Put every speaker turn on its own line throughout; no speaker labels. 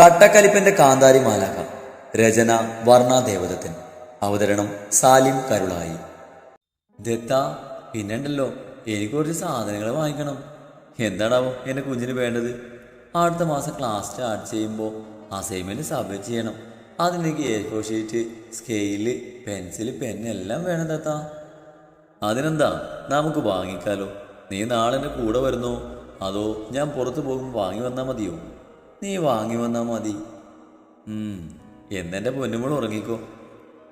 കട്ടക്കലിപ്പന്റെ കാന്താരി മാലാക രചന വർണ അവതരണം സാലിം കരുളായി. ദത്ത പിന്നെണ്ടല്ലോ എനിക്ക് കുറച്ച് സാധനങ്ങൾ വാങ്ങിക്കണം. എന്താണാവോ എന്റെ കുഞ്ഞിന് വേണ്ടത്? അടുത്ത മാസം ക്ലാസ് സ്റ്റാർട്ട് ചെയ്യുമ്പോൾ അസൈൻമെന്റ് സബ്മിറ്റ് ചെയ്യണം. അതിലേക്ക് A four sheet scale pencil പെന്നെല്ലാം വേണം ദത്ത. അതിനെന്താ? നമുക്ക് വാങ്ങിക്കാലോ. നീ നാളെ എന്റെ കൂടെ വരുന്നോ? അതോ ഞാൻ പുറത്ത് പോകുമ്പോൾ വാങ്ങി വന്നാൽ മതിയോ? നീ വാങ്ങി വന്നാൽ മതി. എന്നെന്റെ പൊന്നുമോൾ ഉറങ്ങിക്കോ.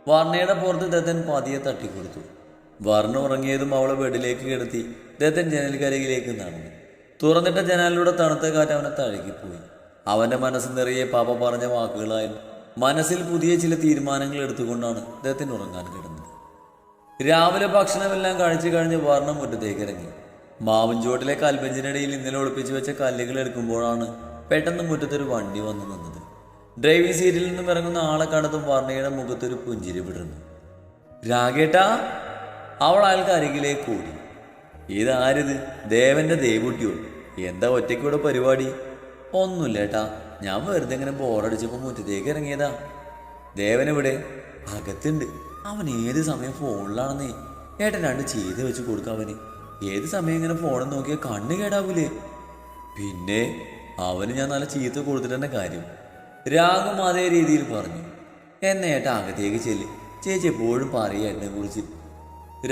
വർണയുടെ പുറത്ത് ദത്തൻ പതിയെ തട്ടിക്കൊടുത്തു. വർണ ഉറങ്ങിയതും അവളെ ബെഡിലേക്ക് കിടത്തി ദത്തൻ ജനൽക്കരികിലേക്ക് നടന്നു. തുറന്നിട്ട ജനലിലൂടെ തണുത്ത കാറ്റ് അവനെ തഴുകിപ്പോയി. അവന്റെ മനസ്സ് നിറയെ പാപ്പ പറഞ്ഞ വാക്കുകളായിരുന്നു മനസ്സിൽ പുതിയ ചില തീരുമാനങ്ങൾ എടുത്തുകൊണ്ടാണ് ദത്തൻ ഉറങ്ങാൻ കിടന്നത്. രാവിലെ ഭക്ഷണമെല്ലാം കഴിച്ചു കഴിഞ്ഞ് വർണ മുറ്റത്തേക്ക് ഇറങ്ങി. മാവും ചുവട്ടിലെ കൽബെഞ്ചിനിടയിൽ ഇന്നലെ ഒളിപ്പിച്ചു വെച്ച കല്ലുകൾ എടുക്കുമ്പോഴാണ് പെട്ടെന്ന് മുറ്റത്തൊരു വണ്ടി വന്നു നിന്നത്. ഡ്രൈവിംഗ് സീറ്റിൽ നിന്നും ഇറങ്ങുന്ന ആളെ കണ്ടതും വർണയുടെ മുഖത്തൊരു പുഞ്ചിരി വിടുന്നു രാഗേട്ടാ അവൾ അയാൾക്ക് അരികിലേക്ക് ഓടി. ഇതാരിത്? ദേവന്റെ ദേവുട്ടിയോ? എന്താ ഒറ്റയ്ക്കൂടെ പരിപാടി? ഒന്നുമില്ല ഏട്ടാ ഞാൻ വെറുതെ ഇങ്ങനെ ബോറടിച്ചപ്പോൾ മുറ്റത്തേക്ക് ഇറങ്ങിയതാ. ദേവൻ ഇവിടെ അകത്തുണ്ട്. അവൻ ഏത് സമയം ഫോണിലാണെന്നേ. ഏട്ടൻ രണ്ട് ചെയ്ത് വെച്ച് കൊടുക്കാം അവന്. ഏത് സമയം ഇങ്ങനെ ഫോണിൽ നോക്കിയാൽ കണ്ണ് കേടാവൂലേ? പിന്നെ അവന് ഞാൻ നല്ല ചീത്ത കൊടുത്തിട്ട് തന്നെ കാര്യം. രാഗം അതേ രീതിയിൽ പറഞ്ഞു. എന്നെ ഏട്ട അകത്തേക്ക് ചെല്ല്. ചേച്ചി എപ്പോഴും പറയുക എന്നെ കുറിച്ച്.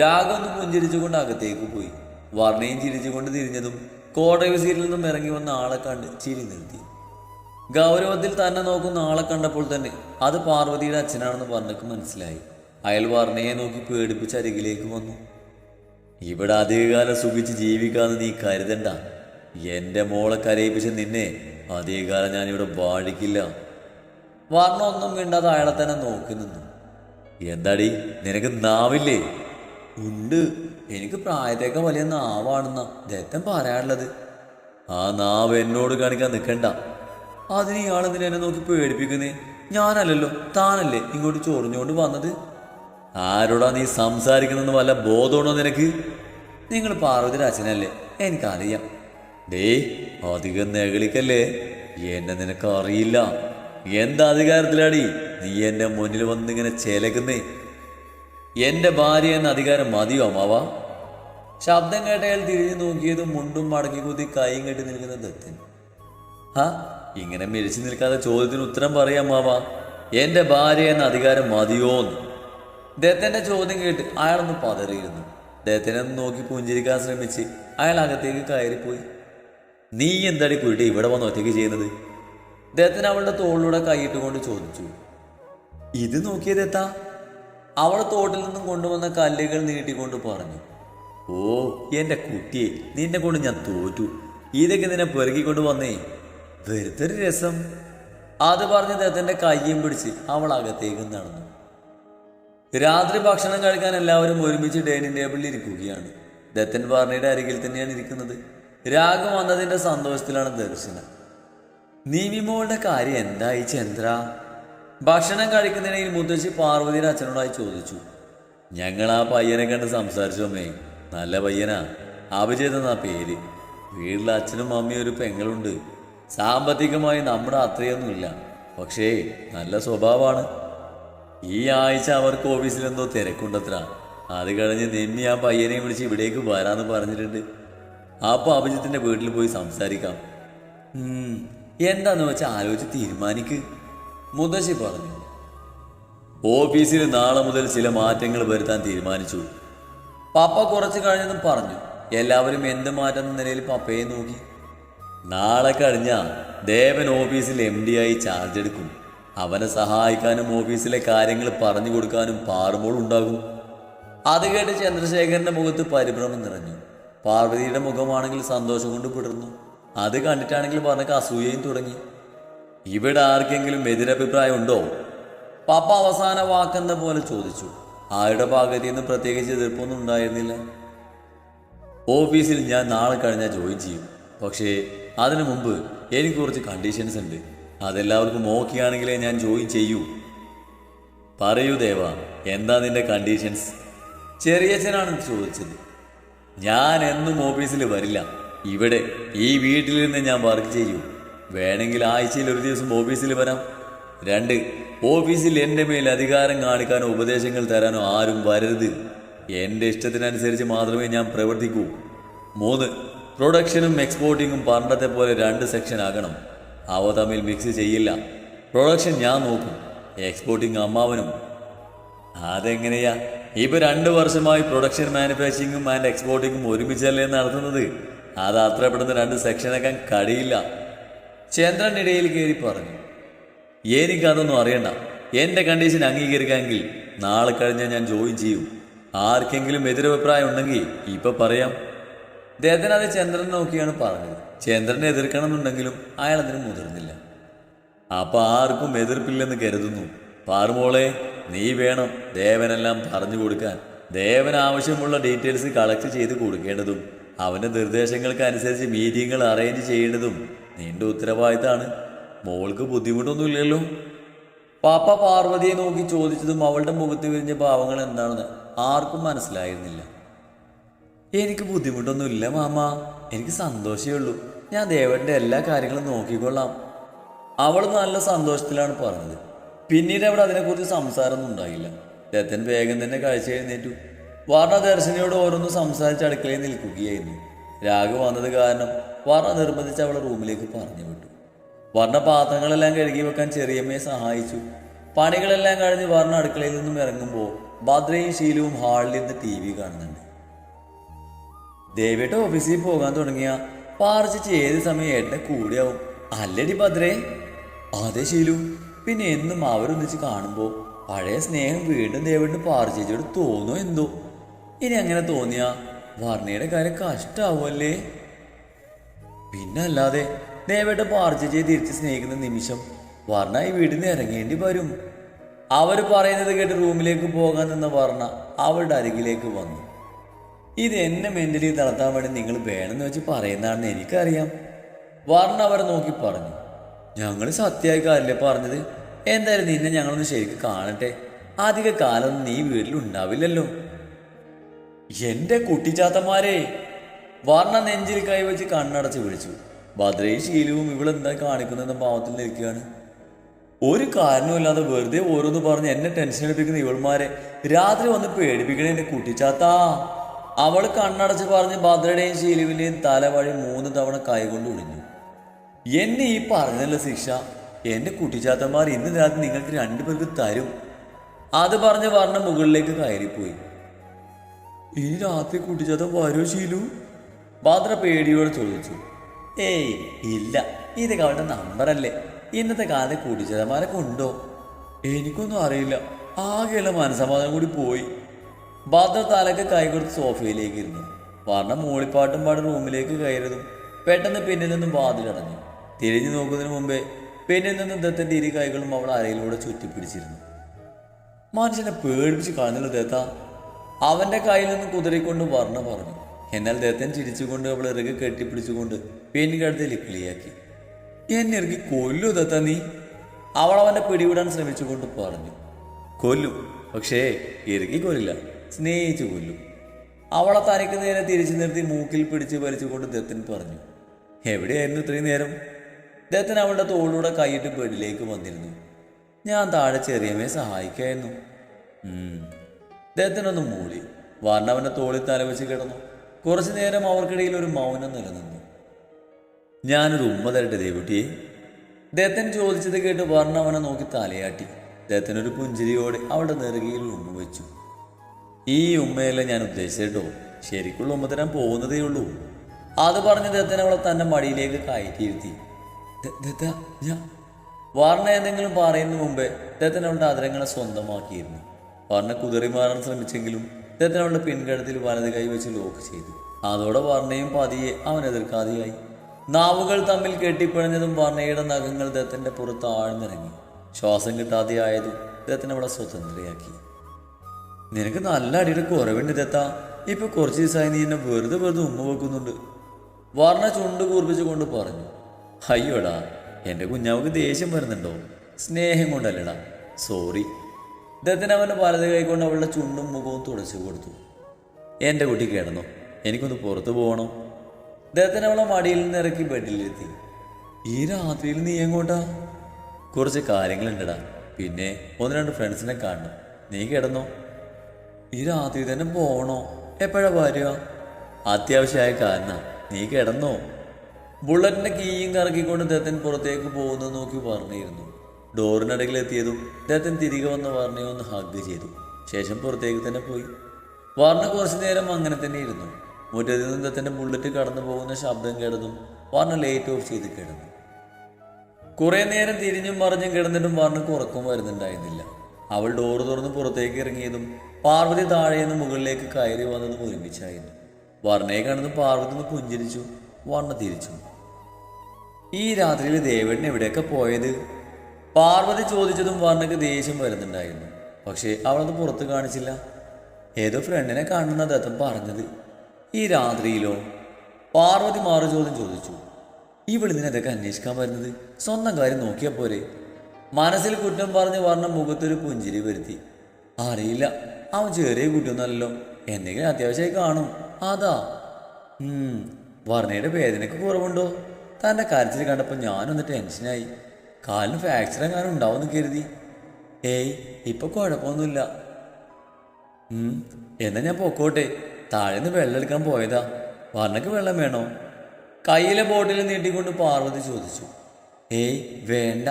രാഗം ഒന്ന് പുഞ്ചിരിച്ചുകൊണ്ട് അകത്തേക്ക് പോയി. വർണയും ചിരിച്ചുകൊണ്ട് തിരിഞ്ഞതും കോടവി സീറ്റിൽ നിന്നും ഇറങ്ങി വന്ന ആളെ കണ്ട് ചിരി നിർത്തി. ഗൗരവത്തിൽ തന്നെ നോക്കുന്ന ആളെ കണ്ടപ്പോൾ തന്നെ അത് പാർവതിയുടെ അച്ഛനാണെന്ന് പറഞ്ഞക്ക് മനസ്സിലായി. അയാൾ വർണയെ നോക്കി പേടിപ്പിച്ച് അരികിലേക്ക് വന്നു. ഇവിടെ അധികകാലം സുഖിച്ച് ജീവിക്കാന്ന് നീ കരുതണ്ട. എന്റെ മോളെ കരയിപ്പിച്ച് നിന്നെ അധികകാലം ഞാനിവിടെ വാഴിക്കില്ല. വർണ ഒന്നും മിണ്ടാതെ അയാളെ തന്നെ നോക്കി നിന്നു. എന്താടി നിനക്ക് നാവില്ലേ? ഉണ്ട്. എനിക്ക് പ്രായത്തേക്ക് വലിയ നാവാണെന്നാ ദത്തം പറയാനുള്ളത് ആ നാവ് എന്നോട് കാണിക്കാൻ നിൽക്കണ്ട അതിന് ഇയാളെന്തിനെ എന്നെ നോക്കി പേടിപ്പിക്കുന്നേ? ഞാനല്ലല്ലോ താനല്ലേ ഇങ്ങോട്ട് ചൊറിഞ്ഞുകൊണ്ട് വന്നത്? ആരോടാ നീ സംസാരിക്കുന്നതെന്ന് വല്ല ബോധമുണ്ടോ നിനക്ക്? നിങ്ങൾ പാർവതി അച്ഛനല്ലേ? എനിക്കറിയാം. ഡേ അധികം നെകളിക്കല്ലേ എന്നെ നിനക്ക് അറിയില്ല എന്താ അധികാരത്തിലാടി? നീ എന്റെ മുന്നിൽ വന്നിങ്ങനെ ചേലക്കുന്നേ. എന്റെ ഭാര്യ എന്ന അധികാരം മതിയോ അമ്മാവ? ശബ്ദം കേട്ടയാൽ തിരിഞ്ഞു നോക്കിയതും മുണ്ടും മടക്കി കുത്തി കൈയും കെട്ടി നിൽക്കുന്ന ദത്തൻ. ഹാ ഇങ്ങനെ മിരിച്ചു നിൽക്കാതെ ചോദ്യത്തിന് ഉത്തരം പറയാം മാവ എന്റെ ഭാര്യ എന്ന അധികാരം മതിയോന്ന്. ദത്തന്റെ ചോദ്യം കേട്ട് അയാളൊന്ന് പതറിയിരുന്നു. ദത്തനെ നോക്കി പുഞ്ചിരിക്കാൻ ശ്രമിച്ച് അയാൾ അകത്തേക്ക് കയറിപ്പോയി. നീ എന്താടി കുരുടെ ഇവിടെ വന്ന് ഒറ്റയ്ക്ക് ചെയ്യുന്നത്? ദത്തൻ അവളുടെ തോളിലൂടെ കൈയിട്ടുകൊണ്ട് ചോദിച്ചു. ഇത് നോക്കിയ ദത്ത അവൾ തോട്ടിൽ നിന്നും കൊണ്ടുവന്ന കല്ലുകൾ നീട്ടിക്കൊണ്ട് പറഞ്ഞു. ഓ എന്റെ കുട്ടിയെ നിന്നെ കൊണ്ട് ഞാൻ തോറ്റു. ഇതൊക്കെ നിന്നെ പെറുകിക്കൊണ്ട് വന്നേ. വെറുതെ ഒരു രസം. അത് പറഞ്ഞ് ദത്തന്റെ കയ്യും പിടിച്ച് അവൾ അകത്തേക്ക് നടന്നു. രാത്രി ഭക്ഷണം കഴിക്കാൻ എല്ലാവരും ഒരുമിച്ച് ഡൈനിങ് ടേബിളിൽ ഇരിക്കുകയാണ്. ദത്തൻ വാർണയുടെ അരികിൽ തന്നെയാണ് ഇരിക്കുന്നത്. രാഗം വന്നതിന്റെ സന്തോഷത്തിലാണ് ദർശനം. നീമിമോളുടെ കാര്യം എന്തായി ചന്ദ്ര? ഭക്ഷണം കഴിക്കുന്നതിനിടയിൽ മുത്തശ്ശി പാർവതിയുടെ അച്ഛനോടായി ചോദിച്ചു. ഞങ്ങൾ ആ പയ്യനെ കണ്ട് സംസാരിച്ചോമേ നല്ല പയ്യനാ. അഭിജിത് എന്നാ പേര്. വീട്ടിൽ അച്ഛനും അമ്മയും ഒരു പെങ്ങളുണ്ട്. സാമ്പത്തികമായി നമ്മുടെ അത്രയൊന്നുമില്ല. പക്ഷേ നല്ല സ്വഭാവമാണ്. ഈ ആഴ്ച അവർക്ക് ഓഫീസിലെന്തോ തിരക്കുണ്ടത്ര. അത് കഴിഞ്ഞ് നിമ്മി ആ പയ്യനെ വിളിച്ച് ഇവിടേക്ക് വരാന്ന് പറഞ്ഞിട്ടുണ്ട്. അപ്പൊ അഭിജിത്തിന്റെ വീട്ടിൽ പോയി സംസാരിക്കാം. എന്താന്ന് വെച്ചാൽ ആലോചിച്ച് തീരുമാനിക്ക്. മുതശ്ശി പറഞ്ഞു. ഓഫീസിൽ നാളെ മുതൽ ചില മാറ്റങ്ങൾ വരുത്താൻ തീരുമാനിച്ചു. പപ്പ കുറച്ച് കഴിഞ്ഞെന്നും പറഞ്ഞു. എല്ലാവരും എന്ത് മാറ്റം എന്ന നിലയിൽ പപ്പയെ നോക്കി. നാളെ കഴിഞ്ഞ ദേവൻ ഓഫീസിൽ എം ഡി ആയി ചാർജ് എടുക്കും. അവനെ സഹായിക്കാനും ഓഫീസിലെ കാര്യങ്ങൾ പറഞ്ഞു കൊടുക്കാനും പാറുമ്പോൾ ഉണ്ടാകും. അത് കേട്ട് ചന്ദ്രശേഖരന്റെ മുഖത്ത് പരിഭ്രമം നിറഞ്ഞു. പാർവതിയുടെ മുഖമാണെങ്കിൽ സന്തോഷം കൊണ്ട് പിടർന്നു. അത് കണ്ടിട്ടാണെങ്കിൽ പറഞ്ഞ അസൂയയും തുടങ്ങി. ഇവിടെ ആർക്കെങ്കിലും എതിരഭിപ്രായം ഉണ്ടോ? പാപ്പ അവസാന വാക്കെന്ന പോലെ ചോദിച്ചു. ആരുടെ ഭാഗത്തു നിന്ന് പ്രത്യേകിച്ച് എതിർപ്പൊന്നും ഉണ്ടായിരുന്നില്ല. ഓഫീസിൽ ഞാൻ നാളെ കഴിഞ്ഞാൽ ജോയിൻ ചെയ്യും. പക്ഷേ അതിനു മുമ്പ് എനിക്ക് കുറച്ച് കണ്ടീഷൻസ് ഉണ്ട്. അതെല്ലാവർക്കും ഓക്കെയാണെങ്കിലേ ഞാൻ ജോയിൻ ചെയ്യൂ. പറയൂ ദേവ എന്താ നിന്റെ കണ്ടീഷൻസ് ചെറിയച്ഛനാണ് ചോദിച്ചത്. ഞാൻ എന്നും ഓഫീസിൽ വരില്ല. ഇവിടെ ഈ വീട്ടിൽ നിന്ന് ഞാൻ വർക്ക് ചെയ്യൂ. വേണമെങ്കിൽ ആഴ്ചയിൽ ഒരു ദിവസം ഓഫീസിൽ വരാം. രണ്ട് ഓഫീസിൽ എന്റെ മേൽ അധികാരം കാണിക്കാനോ ഉപദേശങ്ങൾ തരാനോ ആരും വരരുത്. എന്റെ ഇഷ്ടത്തിനനുസരിച്ച് മാത്രമേ ഞാൻ പ്രവർത്തിക്കൂ. മൂന്ന് പ്രൊഡക്ഷനും എക്സ്പോർട്ടിങ്ങും പണ്ടത്തെ പോലെ രണ്ട് സെക്ഷൻ ആകണം. അവ തമ്മിൽ മിക്സ് ചെയ്യില്ല. പ്രൊഡക്ഷൻ ഞാൻ നോക്കും. എക്സ്പോർട്ടിങ് അമ്മാവനും. അതെങ്ങനെയാ? ഇപ്പൊ രണ്ടു വർഷമായി പ്രൊഡക്ഷൻ മാനുഫാക്ചറിങ്ങും ആൻഡ് എക്സ്പോർട്ടിങ്ങും ഒരുമിച്ചല്ലേ നടത്തുന്നത്? അത് അത്ര പെട്ടെന്ന് രണ്ട് സെക്ഷനാക്കാൻ കഴിയില്ല. ചന്ദ്രൻ ഇടയിൽ കയറി പറഞ്ഞു എനിക്കതൊന്നും അറിയണ്ട. എന്റെ കണ്ടീഷൻ അംഗീകരിക്കാമെങ്കിൽ നാളെ കഴിഞ്ഞാൽ ഞാൻ ജോയിൻ ചെയ്യും. ആർക്കെങ്കിലും എതിരഭിപ്രായം ഉണ്ടെങ്കിൽ ഇപ്പൊ പറയാം. ദേദൻ അത് ചന്ദ്രൻ നോക്കിയാണ് പറഞ്ഞത്. ചന്ദ്രനെ എതിർക്കണമെന്നുണ്ടെങ്കിലും അയാൾ അതിന് മുതിർന്നില്ല. അപ്പൊ ആർക്കും എതിർപ്പില്ലെന്ന് കരുതുന്നു. പാറുമോളെ നീ വേണം ദേവനെല്ലാം പറഞ്ഞു കൊടുക്കാൻ. ദേവൻ ആവശ്യമുള്ള ഡീറ്റെയിൽസ് കളക്ട് ചെയ്ത് കൊടുക്കേണ്ടതും അവന്റെ നിർദ്ദേശങ്ങൾക്ക് അനുസരിച്ച് മീറ്റിങ്ങുകൾ അറേഞ്ച് ചെയ്യേണ്ടതും നിന്റെ ഉത്തരവാദിത്തമാണ് മോൾക്ക് ബുദ്ധിമുട്ടൊന്നുമില്ലല്ലോ. പാപ്പ പാർവതിയെ നോക്കി ചോദിച്ചതും അവളുടെ മുഖത്ത് വിരിഞ്ഞ ഭാവങ്ങൾ എന്താണെന്ന് ആർക്കും മനസ്സിലായിരുന്നില്ല. എനിക്ക് ബുദ്ധിമുട്ടൊന്നുമില്ല മാമ. എനിക്ക് സന്തോഷമേ ഉള്ളൂ. ഞാൻ ദേവന്റെ എല്ലാ കാര്യങ്ങളും നോക്കിക്കൊള്ളാം. അവൾ നല്ല സന്തോഷത്തിലാണ് പറഞ്ഞത്. പിന്നീട് അവിടെ അതിനെക്കുറിച്ച് സംസാരമൊന്നും ഉണ്ടായില്ല. ദത്തൻ വേഗം തന്നെ കാഴ്ച എഴുന്നേറ്റു. വർണ ദർശനയോട് ഓരോന്ന് സംസാരിച്ച് അടുക്കളയിൽ നിൽക്കുകയായിരുന്നു. രാഘു വന്നത് കാരണം വർണ നിർബന്ധിച്ച് അവളെ റൂമിലേക്ക് പറഞ്ഞു വിട്ടു. വർണ പാത്രങ്ങളെല്ലാം കഴുകി വെക്കാൻ ചെറിയമ്മയെ സഹായിച്ചു. പണികളെല്ലാം കഴിഞ്ഞ് വർണ അടുക്കളയിൽ നിന്നും ഇറങ്ങുമ്പോൾ ഭദ്രയും ശീലവും ഹാളിൽ നിന്ന് ടി വി കാണുന്നുണ്ട്. ദേവിയുടെ ഓഫീസിൽ പോകാൻ തുടങ്ങിയ പാർച്ചിച്ച് ഏത് സമയം ഏട്ടനെ കൂടിയാവും? അല്ലടി ഭദ്രേ. അതെ ശീലു. പിന്നെ എന്നും അവരൊന്നിച്ച് കാണുമ്പോൾ പഴയ സ്നേഹം വീണ്ടും ദേവിയുടെ പാർച്ചേച്ചിയോട് തോന്നോ എന്തോ? ഇനി അങ്ങനെ തോന്നിയ വർണയുടെ കാര്യം കഷ്ടാവുമല്ലേ? പിന്നെ അല്ലാതെ ദേവേട്ട പാർച്ചേച്ചിയെ തിരിച്ച് സ്നേഹിക്കുന്ന നിമിഷം വർണ ഈ വീട്ടിൽ നിന്ന് ഇറങ്ങേണ്ടി വരും. അവർ പറയുന്നത് കേട്ട് റൂമിലേക്ക് പോകാൻ നിന്ന വർണ അവളുടെ അരികിലേക്ക് വന്നു. ഇത് എന്നെ മെന്റലി തളർത്താൻ വേണ്ടി നിങ്ങൾ വേണമെന്ന് വെച്ച് പറയുന്നതാണെന്ന് എനിക്കറിയാം. വർണ അവരെ നോക്കി പറഞ്ഞു. ഞങ്ങൾ സത്യമായി കാര്യമല്ലേ പറഞ്ഞത്? എന്തായാലും നിന്നെ ഞങ്ങളൊന്ന് ശരിക്കും കാണട്ടെ. അധിക കാലം നീ വീട്ടിൽ ഉണ്ടാവില്ലല്ലോ എന്റെ കുട്ടിച്ചാത്തന്മാരെ വർണ നെഞ്ചിൽ കൈവച്ച് കണ്ണടച്ച് വിളിച്ചു. ഭദ്രയും ശീലവും ഇവളെന്താ കാണിക്കുന്നെന്ന ഭാവത്തിൽ നിൽക്കുകയാണ്. ഒരു കാരണവുമില്ലാതെ വെറുതെ ഓരോന്ന് പറഞ്ഞ് എന്നെ ടെൻഷൻ എടുപ്പിക്കുന്ന ഇവൾമാരെ രാത്രി വന്ന് പേടിപ്പിക്കണേ എന്റെ കുട്ടിച്ചാത്താ. അവൾ കണ്ണടച്ച് പറഞ്ഞ് ഭദ്രയുടെയും ശീലുവിന്റെയും തല വഴി മൂന്ന് തവണ കൈകൊണ്ട് ഒടിഞ്ഞു എന്നെ ഈ പറഞ്ഞല്ല ശിക്ഷ. എന്റെ കുട്ടിച്ചാത്തന്മാർ ഇന്ന് രാത്രി നിങ്ങൾക്ക് രണ്ടുപേർക്ക് തരും. അത് പറഞ്ഞ് വർണ മുകളിലേക്ക് കയറിപ്പോയി. ഈ രാത്രി കുട്ടിച്ചാത്തം വരോ ശീലു? ഭദ്ര പേടിയോടെ ചോദിച്ചു. ഏയ് ഇല്ല. ഇതൊക്കെ അവളുടെ നമ്പറല്ലേ. ഇന്നത്തെ കാലത്ത് കുട്ടിച്ചാത്തന്മാരൊക്കെ ഉണ്ടോ എനിക്കൊന്നും അറിയില്ല. ആകെയുള്ള മനസമാധാനം കൂടി പോയി. ഭദ്ര തലക്ക് കൈ കൊടുത്ത് സോഫയിലേക്ക് ഇരുന്നു. വർണ മൂളിപ്പാട്ടും പാടും റൂമിലേക്ക് കയറിയതും പെട്ടെന്ന് പിന്നിൽ നിന്നും വാതിലടഞ്ഞു തിരിഞ്ഞു നോക്കുന്നതിന് മുമ്പേ പെണ്ണിൽ നിന്നും ദത്തന്റെ ഇരു കൈകളും അവൾ അരയിലൂടെ ചുറ്റിപ്പിടിച്ചിരുന്നു. മനുഷ്യനെ പേടിപ്പിച്ച് കളഞ്ഞല്ലോ ദത്ത. അവന്റെ കയ്യിൽ നിന്ന് കുതിരിക്കൊണ്ട് വർണ പറഞ്ഞു. എന്നാൽ ദത്തൻ ചിരിച്ചുകൊണ്ട് അവൾ ഇറുകെ കെട്ടിപ്പിടിച്ചുകൊണ്ട് പെൺകഴുത്തിൽ കിളിയാക്കി എന്നെ ഇറക്കി കൊല്ലു ദത്ത നീ അവൾ അവന്റെ പിടിവിടാൻ ശ്രമിച്ചുകൊണ്ട് പറഞ്ഞു. കൊല്ലും പക്ഷേ ഇറുക്കി കൊല്ലില്ല സ്നേഹിച്ചു കൊല്ലും. അവളെ തനിക്ക് നേരെ തിരിച്ചു നിർത്തി മൂക്കിൽ പിടിച്ച് വലിച്ചുകൊണ്ട് ദത്തൻ പറഞ്ഞു. എവിടെയായിരുന്നു ഇത്രയും നേരം? ദത്തൻ അവളുടെ തോളിലൂടെ കൈയിട്ട് ബെഡിലേക്ക് വന്നിരുന്നു. ഞാൻ താഴെ ചെറിയമ്മയെ സഹായിക്കായിരുന്നു. അദ്ദേഹത്തിനൊന്ന് മൂളി. വർണവന്റെ തോളിൽ തലവെച്ച് കിടന്നു. കുറച്ചു നേരം അവർക്കിടയിൽ ഒരു മൗനം നിലനിന്നു. ഞാനൊരു ഉമ്മ തരട്ടെ ദേവുട്ടിയെ. ദത്തൻ ചോദിച്ചത് കേട്ട് വർണ അവനെ നോക്കി തലയാട്ടി. അദ്ദേഹത്തിനൊരു പുഞ്ചിരിയോടെ അവളുടെ നെറുകയിൽ ഉമ്മ വെച്ചു. ഈ ഉമ്മയല്ല ഞാൻ ഉദ്ദേശിച്ചോ ശരിക്കുള്ള ഉമ്മ തരാൻ പോകുന്നതേ ഉള്ളൂ. അത് പറഞ്ഞ് ദത്തൻ അവളെ തന്റെ മടിയിലേക്ക് കയറ്റിയിരുത്തി. വർണ എന്തെങ്കിലും പറയുന്നതിന് മുമ്പേ ദത്തൻ അവളുടെ ആദരങ്ങളെ സ്വന്തമാക്കിയിരുന്നു. വാർണ കുതിറി മാറാൻ ശ്രമിച്ചെങ്കിലും ദത്തൻ അവളുടെ പിൻകഴുത്തിൽ വലത് കൈ വെച്ച് ലോക്ക് ചെയ്തു. അതോടെ വർണയും പതിയെ അവൻ എതിർക്കാതെയായി. നാവുകൾ തമ്മിൽ കെട്ടിപ്പിഴഞ്ഞതും വർണയുടെ നഖങ്ങൾ ദത്തന്റെ പുറത്ത് ആഴ്ന്നിറങ്ങി. ശ്വാസം കിട്ടാതെയായതും ദത്തൻ അവളെ സ്വതന്ത്രയാക്കി. നിനക്ക് നല്ല അടിയുടെ കുറവുണ്ട് ദത്ത ഇപ്പൊ കുറച്ച് ദിവസമായി നീ എന്നെ വെറുതെ വെറുതെ ഉമ്മ വെക്കുന്നുണ്ട്. വർണ ചുണ്ട് കൂർപ്പിച്ചുകൊണ്ട് പറഞ്ഞു. അയ്യോടാ എന്റെ കുഞ്ഞാവക്ക് ദേഷ്യം വരുന്നുണ്ടോ? സ്നേഹം കൊണ്ടല്ലടാ. സോറി ദത്തൻ അവന്റെ വലത് കൈകൊണ്ട് അവളുടെ ചുണ്ടും മുഖവും തുടച്ചു കൊടുത്തു. എന്റെ കുട്ടി കിടന്നു? എനിക്കൊന്ന് പുറത്തു പോകണം? ദത്തൻ അവളെ മടിയിൽ നിന്ന് ഇറക്കി ഈ രാത്രിയിൽ നീ എങ്ങോട്ടാ? കുറച്ച് കാര്യങ്ങളുണ്ടടാ. പിന്നെ ഒന്ന് രണ്ട് ഫ്രണ്ട്സിനെ കാണണം. നീ കിടന്നോ? ഈ രാത്രി തന്നെ പോകണോ? എപ്പോഴാ വരിക? അത്യാവശ്യമായ കാരണം. നീ കിടന്നോ? ബുള്ളറ്റിന്റെ കീയും കറക്കിക്കൊണ്ട് ദത്തൻ പുറത്തേക്ക് പോകുന്നത് നോക്കി പറഞ്ഞിരുന്നു. ഡോറിനടകിൽ എത്തിയതും ദത്തൻ തിരികെ വന്ന് വർണയെ ഒന്ന് ഹഗ് ചെയ്തു. ശേഷം പുറത്തേക്ക് തന്നെ പോയി. വർണ കുറച്ചു നേരം അങ്ങനെ തന്നെ ഇരുന്നു. മുറ്റത്തിൽ നിന്ന് ദത്തന്റെ ബുള്ളറ്റ് കടന്നു പോകുന്ന ശബ്ദം കേട്ടതും വർണ ലേറ്റ് ഓഫ് ചെയ്ത് കിടന്നു. കുറെ നേരം തിരിഞ്ഞും മറിഞ്ഞും കിടന്നിട്ടും വർണ ഉറക്കം വരുന്നുണ്ടായിരുന്നില്ല. അവൾ ഡോർ തുറന്ന് പുറത്തേക്ക് ഇറങ്ങിയതും പാർവതി താഴേന്ന് മുകളിലേക്ക് കയറി വന്നതും ഒരുമിച്ചായിരുന്നു. വർണയെ കണ്ടതും പാർവതി ഒന്ന് പുഞ്ചിരിച്ചു. വർണ തിരിച്ചു. ഈ രാത്രിയിൽ ദേവൻ എവിടെയൊക്കെ പോയത്? പാർവതി ചോദിച്ചതും വർണക്ക് ദേഷ്യം വരുന്നുണ്ടായിരുന്നു. പക്ഷേ അവളത് പുറത്ത് കാണിച്ചില്ല. ഏതോ ഫ്രണ്ടിനെ കാണുന്ന അദ്ദേഹം പറഞ്ഞത്. ഈ രാത്രിയിലോ? പാർവതി മാറു ചോദ്യം ചോദിച്ചു ഇവളിതിനെ അതൊക്കെ അന്വേഷിക്കാൻ വരുന്നത്? സ്വന്തം കാര്യം നോക്കിയാൽ പോരെ. മനസ്സിൽ കുറ്റം പറഞ്ഞ് വർണ മുഖത്തൊരു പുഞ്ചിരി വരുത്തി. അറിയില്ല. അവൻ ചെറിയ കുട്ടിയൊന്നല്ലോ എന്തെങ്കിലും അത്യാവശ്യമായി കാണും. അതാ. വർണയുടെ വേദനയ്ക്ക് കുറവുണ്ടോ? തന്റെ കരച്ചിൽ കണ്ടപ്പോൾ ഞാനൊന്ന് ടെൻഷനായി. കാലിന് ഫ്രാക്ചർ എങ്ങാനും ഉണ്ടാവുമെന്ന് കരുതി. ഏയ് ഇപ്പൊ കുഴപ്പമൊന്നുമില്ല. എന്നാ ഞാൻ പൊക്കോട്ടെ. താഴേന്ന് വെള്ളം എടുക്കാൻ പോയതാ. വർണക്ക് വെള്ളം വേണോ? കയ്യിലെ ബോട്ടിൽ നീട്ടിക്കൊണ്ട് പാർവതി ചോദിച്ചു. ഏയ് വേണ്ട.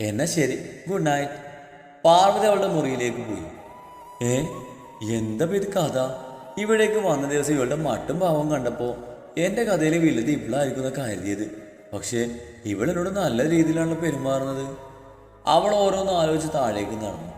എന്നാ ശരി ഗുഡ് നൈറ്റ് പാർവതി അവളുടെ മുറിയിലേക്ക് പോയി. ഏ എന്താ ഇത് കഥ? ഇവിടേക്ക് വന്ന ദിവസം ഇവളുടെ മട്ടും ഭാവം കണ്ടപ്പോൾ എന്റെ കഥയിൽ വലുത് ഇവളായിരിക്കും എന്നൊക്കെ കരുതിയത്. പക്ഷേ ഇവളെന്നോട് നല്ല രീതിയിലാണല്ലോ പെരുമാറുന്നത്. അവൾ ഓരോന്ന് ആലോചിച്ച് താഴേക്ക് നടന്നു.